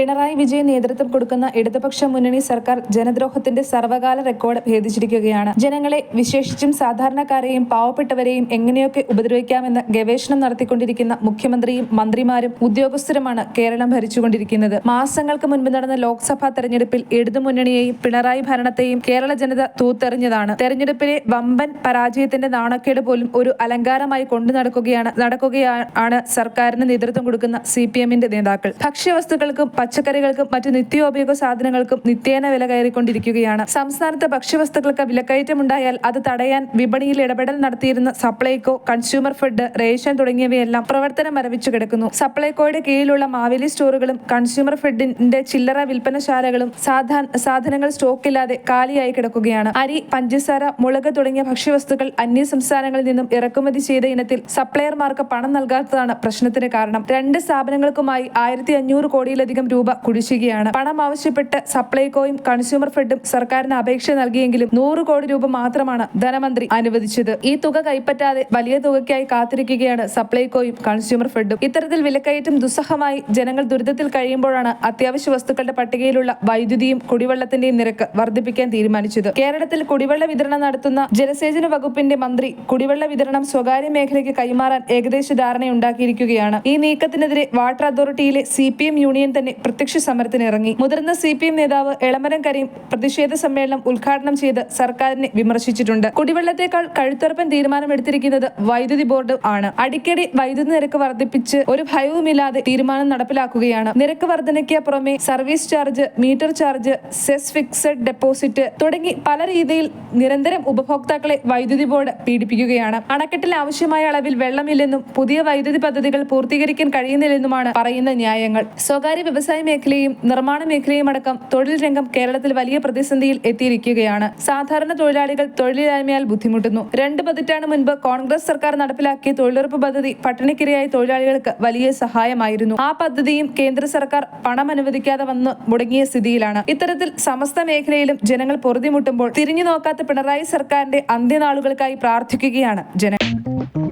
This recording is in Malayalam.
പിണറായി വിജയൻ നേതൃത്വം കൊടുക്കുന്ന ഇടതുപക്ഷ മുന്നണി സർക്കാർ ജനദ്രോഹത്തിന്റെ സർവകാല റെക്കോർഡ് ഭേദിച്ചിരിക്കുകയാണ്. ജനങ്ങളെ വിശേഷിച്ചും സാധാരണക്കാരെയും പാവപ്പെട്ടവരെയും എങ്ങനെയൊക്കെ ഉപദ്രവിക്കാമെന്ന് ഗവേഷണം നടത്തിക്കൊണ്ടിരിക്കുന്ന മുഖ്യമന്ത്രിയും മന്ത്രിമാരും ഉദ്യോഗസ്ഥരുമാണ് കേരളം ഭരിച്ചുകൊണ്ടിരിക്കുന്നത്. മാസങ്ങൾക്ക് മുൻപ് നടന്ന ലോക്സഭാ തെരഞ്ഞെടുപ്പിൽ ഇടതുമുന്നണിയെയും പിണറായി ഭരണത്തെയും കേരള ജനത തൂത്തെറിഞ്ഞതാണ്. തെരഞ്ഞെടുപ്പിലെ വമ്പൻ പരാജയത്തിന്റെ നാണക്കേട് പോലും ഒരു അലങ്കാരമായി കൊണ്ടു നടക്കുകയാണ് നടക്കുകയാണ് സർക്കാരിന് നേതൃത്വം കൊടുക്കുന്ന സി പി എമ്മിന്റെ നേതാക്കൾ. ഭക്ഷ്യവസ്തുക്കൾക്കും പച്ചക്കറികൾക്കും മറ്റു നിത്യോപയോഗ സാധനങ്ങൾക്കും നിത്യേന വില കയറിക്കൊണ്ടിരിക്കുകയാണ്. സംസ്ഥാനത്ത് ഭക്ഷ്യവസ്തുക്കൾക്ക് വിലക്കയറ്റമുണ്ടായാൽ അത് തടയാൻ വിപണിയിൽ ഇടപെടൽ നടത്തിയിരുന്ന സപ്ലൈകോ കൺസ്യൂമർ ഫെഡ് റേഷൻ തുടങ്ങിയവയെല്ലാം പ്രവർത്തനം മരവിച്ചു കിടക്കുന്നു. സപ്ലൈകോയുടെ കീഴിലുള്ള മാവേലി സ്റ്റോറുകളും കൺസ്യൂമർ ഫെഡിന്റെ ചില്ലറ വിൽപ്പനശാലകളും സാധാ- സാധനങ്ങൾ സ്റ്റോക്കില്ലാതെ കാലിയായി കിടക്കുകയാണ്. അരി പഞ്ചസാര മുളക് തുടങ്ങിയ ഭക്ഷ്യവസ്തുക്കൾ അന്യ സംസ്ഥാനങ്ങളിൽ നിന്നും ഇറക്കുമതി ചെയ്ത ഇനത്തിൽ സപ്ലയർമാർക്ക് പണം നൽകാത്തതാണ് പ്രശ്നത്തിന് കാരണം. രണ്ട് സ്ഥാപനങ്ങൾക്കുമായി ആയിരത്തി അഞ്ഞൂറ് കോടിയിലധികം രൂപ കുടിശ്ശികയാണ്. പണം ആവശ്യപ്പെട്ട് സപ്ലൈകോയും കൺസ്യൂമർ ഫെഡും സർക്കാരിന് അപേക്ഷ നൽകിയെങ്കിലും നൂറ് കോടി രൂപ മാത്രമാണ് ധനമന്ത്രി അനുവദിച്ചത്. ഈ തുക കൈപ്പറ്റാതെ വലിയ തുകയ്ക്കായി കാത്തിരിക്കുകയാണ് സപ്ലൈകോയും കൺസ്യൂമർ ഫെഡും. ഇത്തരത്തിൽ വിലക്കയറ്റം ദുസ്സഹമായി ജനങ്ങൾ ദുരിതത്തിൽ കഴിയുമ്പോഴാണ് അത്യാവശ്യ വസ്തുക്കളുടെ പട്ടികയിലുള്ള വൈദ്യുതിയും കുടിവെള്ളത്തിന്റെയും നിരക്ക് വർദ്ധിപ്പിക്കാൻ തീരുമാനിച്ചത്. കേരളത്തിൽ കുടിവെള്ള വിതരണം നടത്തുന്ന ജലസേചന വകുപ്പിന്റെ മന്ത്രി കുടിവെള്ള വിതരണം സ്വകാര്യ മേഖലയ്ക്ക് കൈമാറാൻ ഏകദേശ ധാരണയുണ്ടാക്കിയിരിക്കുകയാണ്. ഈ നീക്കത്തിനെതിരെ വാട്ടർ അതോറിറ്റിയിലെ സി യൂണിയൻ തന്നെ പ്രത്യക്ഷ സമരത്തിന് ഇറങ്ങി മുതിർന്ന സി പി എം നേതാവ് എളമരം കരീം പ്രതിഷേധ സമ്മേളനം ഉദ്ഘാടനം ചെയ്ത് സർക്കാരിനെ വിമർശിച്ചിട്ടുണ്ട്. കുടിവെള്ളത്തെക്കാൾ കഴുത്തുറപ്പൻ തീരുമാനമെടുത്തിരിക്കുന്നത് വൈദ്യുതി ബോർഡ് ആണ്. അടിക്കടി വൈദ്യുതി നിരക്ക് വർദ്ധിപ്പിച്ച് ഒരു ഭയവുമില്ലാതെ തീരുമാനം നടപ്പിലാക്കുകയാണ്. നിരക്ക് വർധനയ്ക്ക് പുറമെ service charge meter charge cess fixed deposit തുടങ്ങി പല രീതിയിൽ നിരന്തരം ഉപഭോക്താക്കളെ വൈദ്യുതി ബോർഡ് പീഡിപ്പിക്കുകയാണ്. അണക്കെട്ടിൽ ആവശ്യമായ അളവിൽ വെള്ളമില്ലെന്നും പുതിയ വൈദ്യുതി പദ്ധതികൾ പൂർത്തീകരിക്കാൻ കഴിയുന്നില്ലെന്നുമാണ് പറയുന്ന ന്യായങ്ങൾ. സ്വകാര്യ വ്യവസായ മേഖലയും നിർമ്മാണ മേഖലയും അടക്കം തൊഴിൽ രംഗം കേരളത്തിൽ വലിയ പ്രതിസന്ധിയിൽ എത്തിയിരിക്കുകയാണ്. സാധാരണ തൊഴിലാളികൾ തൊഴിലില്ലായ്മയാൽ ബുദ്ധിമുട്ടുന്നു. രണ്ട് പതിറ്റാണ്ട് മുൻപ് കോൺഗ്രസ് സർക്കാർ നടപ്പിലാക്കിയ തൊഴിലുറപ്പ് പദ്ധതി പട്ടിണിക്കിരയായ തൊഴിലാളികൾക്ക് വലിയ സഹായമായിരുന്നു. ആ പദ്ധതിയും കേന്ദ്ര സർക്കാർ പണം അനുവദിക്കാതെ വന്ന് മുടങ്ങിയ സ്ഥിതിയിലാണ്. ഇത്തരത്തിൽ സമസ്ത മേഖലയിലും ജനങ്ങൾ പൊറുതിമുട്ടുമ്പോൾ തിരിഞ്ഞു നോക്കാത്ത പിണറായി സർക്കാരിന്റെ അന്ത്യനാളുകൾക്കായി പ്രാർത്ഥിക്കുകയാണ് ജനം